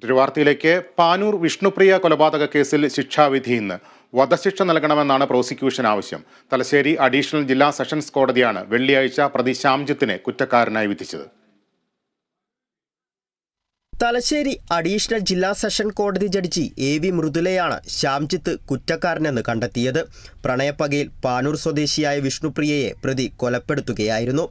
മറ്റൊരു വാർത്തയിലേക്ക് പാനൂർ വിഷ്ണുപ്രിയ കൊലപാതക കേസിൽ ശിക്ഷാവിധി ഇന്ന്. വധശിക്ഷ നൽകണമെന്നാണ് പ്രോസിക്യൂഷൻ ആവശ്യം. തലശ്ശേരി അഡീഷണൽ ജില്ലാ സെഷൻസ് കോടതിയാണ് വെള്ളിയാഴ്ച പ്രതി ശ്യാംജിത്തിനെ കുറ്റക്കാരനായി വിധിച്ചത്. തലശ്ശേരി അഡീഷണൽ ജില്ലാ സെഷൻ കോടതി ജഡ്ജി എ വി മൃദുലയാണ് ശ്യാംജിത്ത് കുറ്റക്കാരനെന്ന് കണ്ടെത്തിയത്. പ്രണയപ്പകയിൽ പാനൂർ സ്വദേശിയായ വിഷ്ണുപ്രിയയെ പ്രതി കൊലപ്പെടുത്തുകയായിരുന്നു.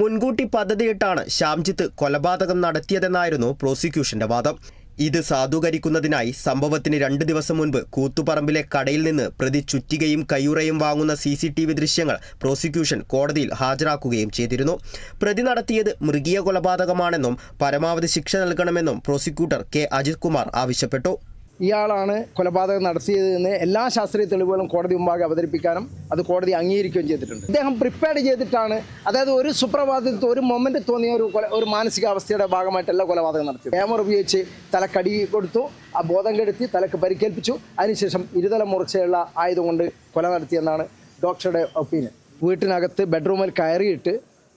മുൻകൂട്ടി പദ്ധതിയിട്ടാണ് ശ്യാംജിത്ത് കൊലപാതകം നടത്തിയതെന്നായിരുന്നു പ്രോസിക്യൂഷന്റെ വാദം. ഇത് സാധൂകരിക്കുന്നതിനായി സംഭവത്തിന് രണ്ട് ദിവസം മുൻപ് കൂത്തുപറമ്പിലെ കടയിൽ നിന്ന് പ്രതി ചുറ്റികയും കയ്യുറയും വാങ്ങുന്ന സി സി ടി വി ദൃശ്യങ്ങൾ പ്രോസിക്യൂഷൻ കോടതിയിൽ ഹാജരാക്കുകയും ചെയ്തിരുന്നു. പ്രതി നടത്തിയത് മൃഗീയ കൊലപാതകമാണെന്നും പരമാവധി ശിക്ഷ നൽകണമെന്നും പ്രോസിക്യൂട്ടർ കെ. അജിത് കുമാർ ആവശ്യപ്പെട്ടു. ഇയാളാണ് കൊലപാതകം നടത്തിയതെന്ന് എല്ലാ ശാസ്ത്രീയ തെളിവുകളും കോടതി മുമ്പാകെ അവതരിപ്പിക്കാനും അത് കോടതി അംഗീകരിക്കുകയും ചെയ്തിട്ടുണ്ട്. അദ്ദേഹം പ്രിപ്പയർഡ് ചെയ്തിട്ടാണ് അതായത് ഒരു സുപ്രഭാതത്തിൽ ഒരു മൊമെന്റ് തോന്നിയ ഒരു കൊല ഒരു മാനസികാവസ്ഥയുടെ ഭാഗമായിട്ടല്ല കൊലപാതകം നടത്തിയത്. ക്യാമറ ഉപയോഗിച്ച് തലക്കടി കൊടുത്തു ആ ബോധം കെടുത്തി തലക്ക് പരിക്കേൽപ്പിച്ചു. അതിനുശേഷം ഇരുതല മുറിച്ചുള്ള ആയുധം കൊണ്ട് കൊല നടത്തിയെന്നാണ് ഡോക്ടറുടെ ഒപ്പീനിയൻ വീട്ടിനകത്ത് ബെഡ്റൂമിൽ കയറിയിട്ട്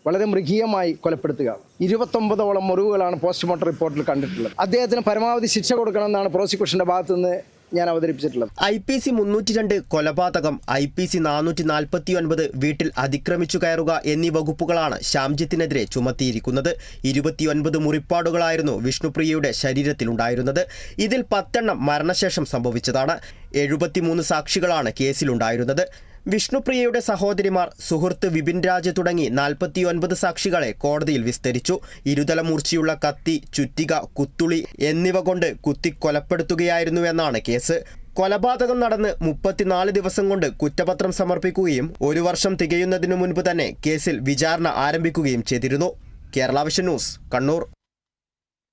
വളരെ മൃഗീയമായി കൊലപ്പെടുത്തുക. ഇരുപത്തൊമ്പതോളം മുറിവുകളാണ് പോസ്റ്റ്മോർട്ടം റിപ്പോർട്ടിൽ കണ്ടിട്ടുള്ളത്. അദ്ദേഹത്തിന് പരമാവധി ശിക്ഷ കൊടുക്കണമെന്നാണ് പ്രോസിക്യൂഷന്റെ ഭാഗത്തുനിന്ന് ഞാൻ അവതരിപ്പിച്ചിട്ടുള്ളത്. ഐ പി സി മുന്നൂറ്റി രണ്ട് കൊലപാതകം ഐ പി സി നാനൂറ്റി നാൽപ്പത്തി ഒൻപത് വീട്ടിൽ അതിക്രമിച്ചു കയറുക എന്നീ വകുപ്പുകളാണ് ശ്യാംജിത്തിനെതിരെ ചുമത്തിയിരിക്കുന്നത്. ഇരുപത്തിയൊൻപത് മുറിപ്പാടുകളായിരുന്നു വിഷ്ണുപ്രിയയുടെ ശരീരത്തിലുണ്ടായിരുന്നത്. ഇതിൽ പത്തെണ്ണം മരണശേഷം സംഭവിച്ചതാണ്. എഴുപത്തിമൂന്ന് സാക്ഷികളാണ് കേസിലുണ്ടായിരുന്നത്. വിഷ്ണുപ്രിയയുടെ സഹോദരിമാർ സുഹൃത്ത് വിപിൻ രാജ് തുടങ്ങി നാൽപ്പത്തിയൊൻപത് സാക്ഷികളെ കോടതിയിൽ വിസ്തരിച്ചു. ഇരുതല മൂർച്ചയുള്ള കത്തി ചുറ്റിക കുത്തുളി എന്നിവ കൊണ്ട് കുത്തി കൊലപ്പെടുത്തുകയായിരുന്നുവെന്നാണ് കേസ്. കൊലപാതകം നടന്ന് മുപ്പത്തിനാല് ദിവസം കൊണ്ട് കുറ്റപത്രം സമർപ്പിക്കുകയും ഒരു വർഷം തികയുന്നതിനു മുൻപ് തന്നെ കേസിൽ വിചാരണ ആരംഭിക്കുകയും ചെയ്തിരുന്നു. Kerala vision news Kannur.